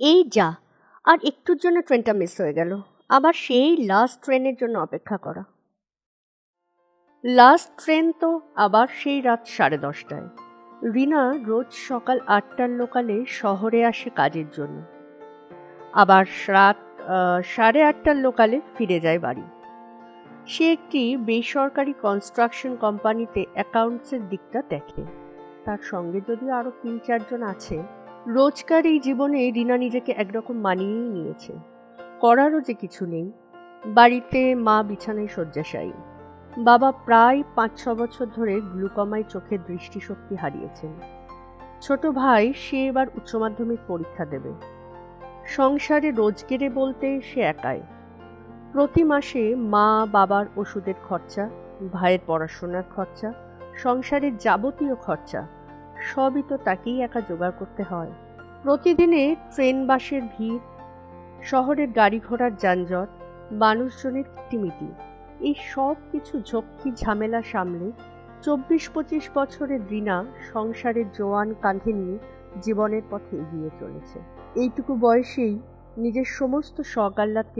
এই যা, আর একটুর জন্য ট্রেনটা মিস হয়ে গেল। আবার সেই লাস্ট ট্রেনের জন্য অপেক্ষা করা। লাস্ট ট্রেন তো আবার সেই রাত সাড়ে দশটায়। রিনা রোজ সকাল আটটার লোকালে শহরে আসে কাজের জন্য। আবার রাত সাড়ে আটটার লোকালে ফিরে যায় বাড়ি। সে একটি বেসরকারি কনস্ট্রাকশন কোম্পানিতে অ্যাকাউন্টসের দিকটা দেখে। তার সঙ্গে যদি আরও তিন চারজন আছে রোজকার এই জীবনে রিনা নিজেকে একরকম মানিয়েই নিয়েছে। করারও যে কিছু নেই। বাড়িতে মা বিছানায় শয্যাশায়ী। বাবা প্রায় পাঁচ ছ বছর ধরে গ্লুকমায় চোখের দৃষ্টিশক্তি হারিয়েছেন। ছোট ভাই সে এবার উচ্চ মাধ্যমিক পরীক্ষা দেবে। সংসারে রোজগেরে বলতে সে একাই। প্রতি মাসে মা, বাবার ওষুধের খরচা, ভাইয়ের পড়াশোনার খরচা, সংসারের যাবতীয় খরচা সবই তো তাকেই একা জোগাড় করতে হয়। প্রতিদিনে ট্রেন বাসের ভিড়, শহরের গাড়ি ঘোড়ার যানজট, মানুষজনের কিটিমিটি, এই সব কিছু ঝক্কি ঝামেলা সামলে চব্বিশ পঁচিশ বছরের রিনা সংসারের জোয়ান কাঁধে নিয়ে জীবনের পথে এগিয়ে চলেছে। এইটুকু বয়সেই নিজের সমস্ত শখ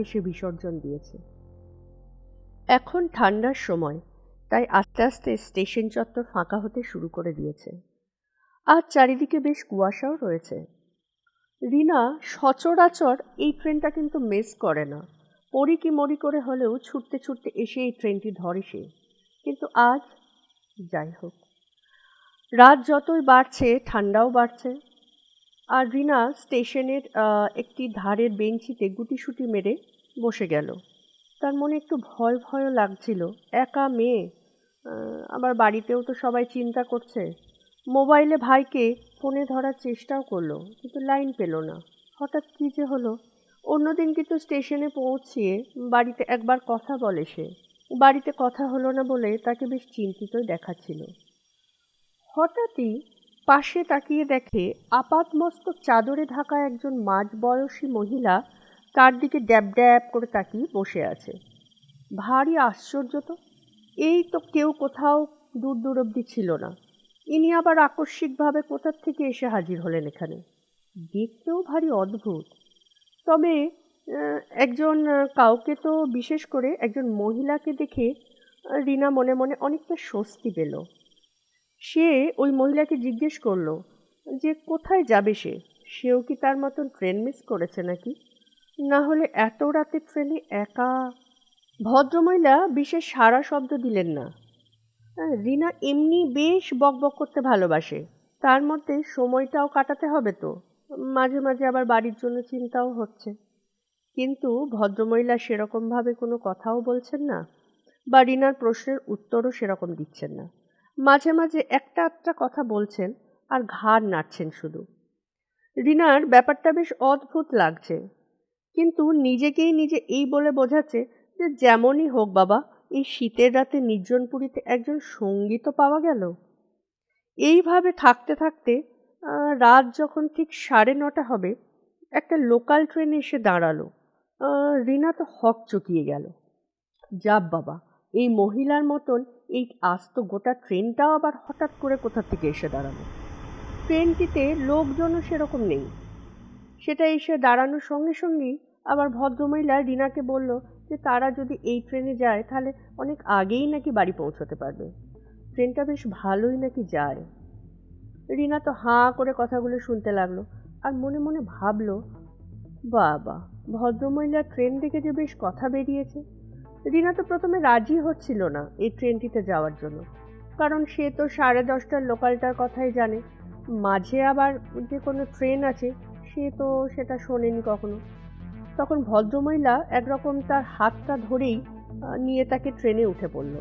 সে বিসর্জন দিয়েছে। এখন ঠান্ডার সময়, তাই আস্তে আস্তে স্টেশন চত্বর ফাঁকা হতে শুরু করে দিয়েছে। আর চারিদিকে বেশ কুয়াশাও রয়েছে। রিনা সচরাচর এই ট্রেনটা কিন্তু মিস করে না। পরি কি মরি করে হলেও ছুটতে ছুটতে এসে এই ট্রেনটি ধরে সে। কিন্তু আজ যাই হোক। রাত যতই বাড়ছে, ঠান্ডাও বাড়ছে। আর রিনা স্টেশনের একটি ধারের বেঞ্চিতে গুটিসুটি মেরে বসে গেল। তার মনে একটু ভয় ভয়ও লাগছিল। একা মেয়ে? আবার বাড়িতেও তো সবাই চিন্তা করছে। মোবাইলে ভাইকে ফোনে ধরার চেষ্টাও করল, কিন্তু লাইন পেল না। হঠাৎ কী যে হলো? অন্যদিন কিন্তু স্টেশনে পৌঁছিয়ে বাড়িতে একবার কথা বলে সে। বাড়িতে কথা হলো না বলে তাকে বেশ চিন্তিতই দেখাচ্ছিল। হঠাৎই পাশে তাকিয়ে দেখে আপাতমস্তক চাদরে ঢাকা একজন মাঝবয়সী মহিলা তার দিকে ড্যাব ড্যাব করে তাকিয়ে বসে আছে। ভারী আশ্চর্য তো। এই তো কেউ কোথাও দূর দূর অবধি ছিল না। ইনি আবার আকস্মিকভাবে কোথার থেকে এসে হাজির হলেন এখানে? দেখতেও ভারী অদ্ভুত। তবে একজন কাউকে তো বিশেষ করে একজন মহিলাকে দেখে রিনা মনে মনে অনেকটা স্বস্তি পেল। সে ওই মহিলাকে জিজ্ঞেস করল, যে কোথায় যাবে সে? সেও কি তার মতন ট্রেন মিস করেছে নাকি? না হলে এত রাতে ট্রেনে একা? ভদ্রমহিলা বিশেষ সারা শব্দ দিলেন না। রিনা এমনি বেশ বকবক করতে ভালোবাসে। তার মধ্যে সময়টাও কাটাতে হবে তো। মাঝে মাঝে আবার বাড়ির জন্য চিন্তাও হচ্ছে। কিন্তু ভদ্রমহিলা সেরকমভাবে কোনো কথাও বলছেন না বা রিনার প্রশ্নের উত্তরও সেরকম দিচ্ছেন না। মাঝে মাঝে একটা আধটা কথা বলছেন আর ঘাড় নাড়ছেন শুধু। রিনার ব্যাপারটা বেশ অদ্ভুত লাগছে। কিন্তু নিজেকেই নিজে এই বলে বোঝাচ্ছে যে যেমনই হোক বাবা এই শীতের রাতে নির্জনপুরীতে একজন সঙ্গী তো পাওয়া গেল। এইভাবে থাকতে থাকতে রাত যখন ঠিক সাড়ে নটা হবে, একটা লোকাল ট্রেন এসে দাঁড়াল। রিনা তো হক চকিয়ে গেল। যাব বাবা, এই মহিলার মতন এই আস্ত গোটা ট্রেনটাও আবার হঠাৎ করে কোথা থেকে এসে দাঁড়াল? ট্রেনটিতে লোকজনও সেরকম নেই। সেটা এসে দাঁড়ানোর সঙ্গে সঙ্গেই আবার ভদ্রমহিলা রিনাকে বলল যে তারা যদি এই ট্রেনে যায়, তাহলে অনেক আগেই নাকি বাড়ি পৌঁছতে পারবে। ট্রেনটা বেশ ভালোই নাকি যায়। রিনা তো হাঁ করে কথাগুলো শুনতে লাগল আর মনে মনে ভাবলো, বাবা, ভদ্রমহিলা ট্রেন দেখে যে বেশ কথা বেরিয়েছে। রিনা তো প্রথমে রাজি হচ্ছিল না এই ট্রেনটিতে যাওয়ার জন্য, কারণ সে তো সাড়ে দশটার লোকালটার কথাই জানে। মাঝে আবার যে কোনো ট্রেন আছে, সে তো সেটা শোনেনি কখনো। তখন ভদ্রমহিলা একরকম তার হাতটা ধরেই নিয়ে তাকে ট্রেনে উঠে পড়ল।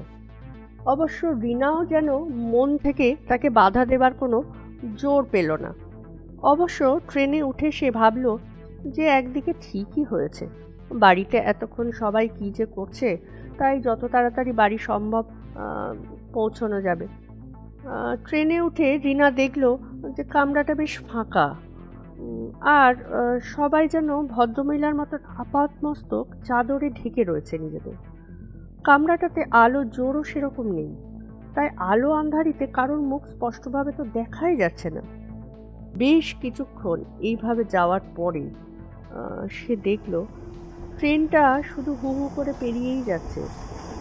অবশ্য রিনাও যেন মন থেকে তাকে বাধা দেবার কোনো জোর পেল না। অবশ্য ট্রেনে উঠে সে ভাবল যে একদিকে ঠিকই হয়েছে। বাড়িতে এতক্ষণ সবাই কী যে করছে, তাই যত তাড়াতাড়ি বাড়ি সম্ভব পৌঁছানো যাবে। ট্রেনে উঠে রিনা দেখল যে কামরাটা বেশ ফাঁকা। আর সবাই যেন ভদ্রমহিলার মতন আপাতমস্তক চাদরে ঢেকে রয়েছে নিজেদের। কামরাটাতে আলো জোরও সেরকম নেই। তাই আলো আন্ধারিতে কারোর মুখ স্পষ্টভাবে তো দেখাই যাচ্ছে না। বেশ কিছুক্ষণ এইভাবে যাওয়ার পরে সে দেখল, ট্রেনটা শুধু হু হু করে পেরিয়েই যাচ্ছে।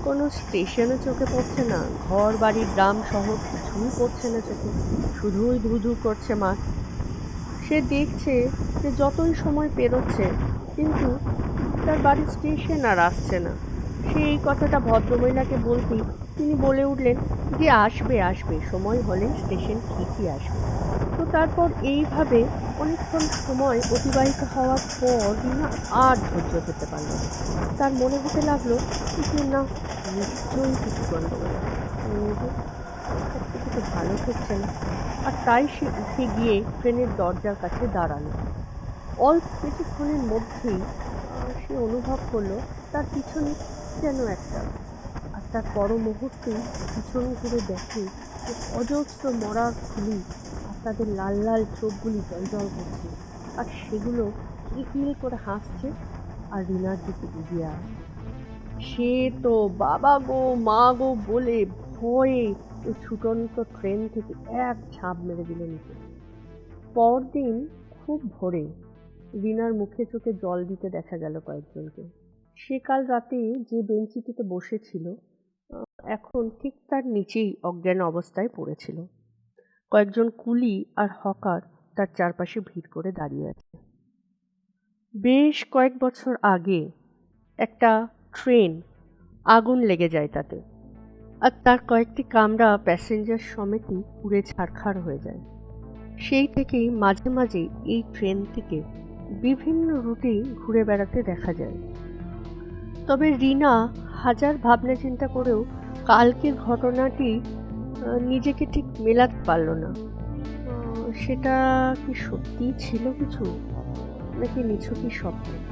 কোনো স্টেশনও চোখে পড়ছে না ঘর বাড়ি গ্রাম শহর, কিছুই পড়ছে না চোখে। শুধুই ধুধু করছে মাঠ। সে দেখছে যে যতই সময় পেরোচ্ছে, কিন্তু তার বাড়ির স্টেশন আর আসছে না। সে এই কথাটা ভদ্রমহিলাকে বলতেই তিনি বলে উঠলেন যে, আসবে আসবে, সময় হলে স্টেশন ঠিকই আসবে। তো তারপর এইভাবে অনেকক্ষণ সময় অতিবাহিত হওয়ার পর রিনা আর ধৈর্য ধরতে পারল না। তার মনে হতে লাগল যে, না নিশ্চয়ই কিছু গণ্ডগোল আছে। ভালো হচ্ছে না। আর তাই সে উঠে গিয়ে ট্রেনের দরজার কাছে দাঁড়াল। অল্প কিছুক্ষণের মধ্যেই সে অনুভব করল তার পিছনে যেন একটা। আর তার পর মুহূর্তে পিছন ঘুরে দেখে অজস্র মরার খুলি আর তাদের লাল লাল চোখগুলি জল করছে। আর সেগুলো কিলকিল করে হাসছে আর রিনার দিকে এগিয়ে আসছে। সে তো বাবা গো, মা গো বলে ভয়ে ওই ছুটন্ত ট্রেন থেকে এক ঝাঁপ মেরে দিল নিচে পরদিন খুব ভোরে রিনার মুখে চোখে জল দিতে দেখা গেল কয়েকজনকে। সে কাল রাতে যে বেঞ্চিটিতে বসেছিল, এখন ঠিক তার নিচেই অজ্ঞান অবস্থায় পড়েছিল। কয়েকজন কুলি আর হকার তার চারপাশে ভিড় করে দাঁড়িয়ে আছে। বেশ কয়েক বছর আগে একটা ট্রেন আগুন লেগে যায় তাতে। আর তার কয়েকটি কামরা প্যাসেঞ্জার সমেতই পুড়ে ছারখার হয়ে যায়। সেই থেকেই মাঝে মাঝে এই ট্রেন থেকে বিভিন্ন রুটে ঘুরে বেড়াতে দেখা যায়। তবে রিনা হাজার ভাবনা চিন্তা করেও কালকের ঘটনাটি নিজেকে ঠিক মেলাতে পারল না। সেটা কি সত্যিই ছিল কিছু, নাকি নিছকই স্বপ্ন?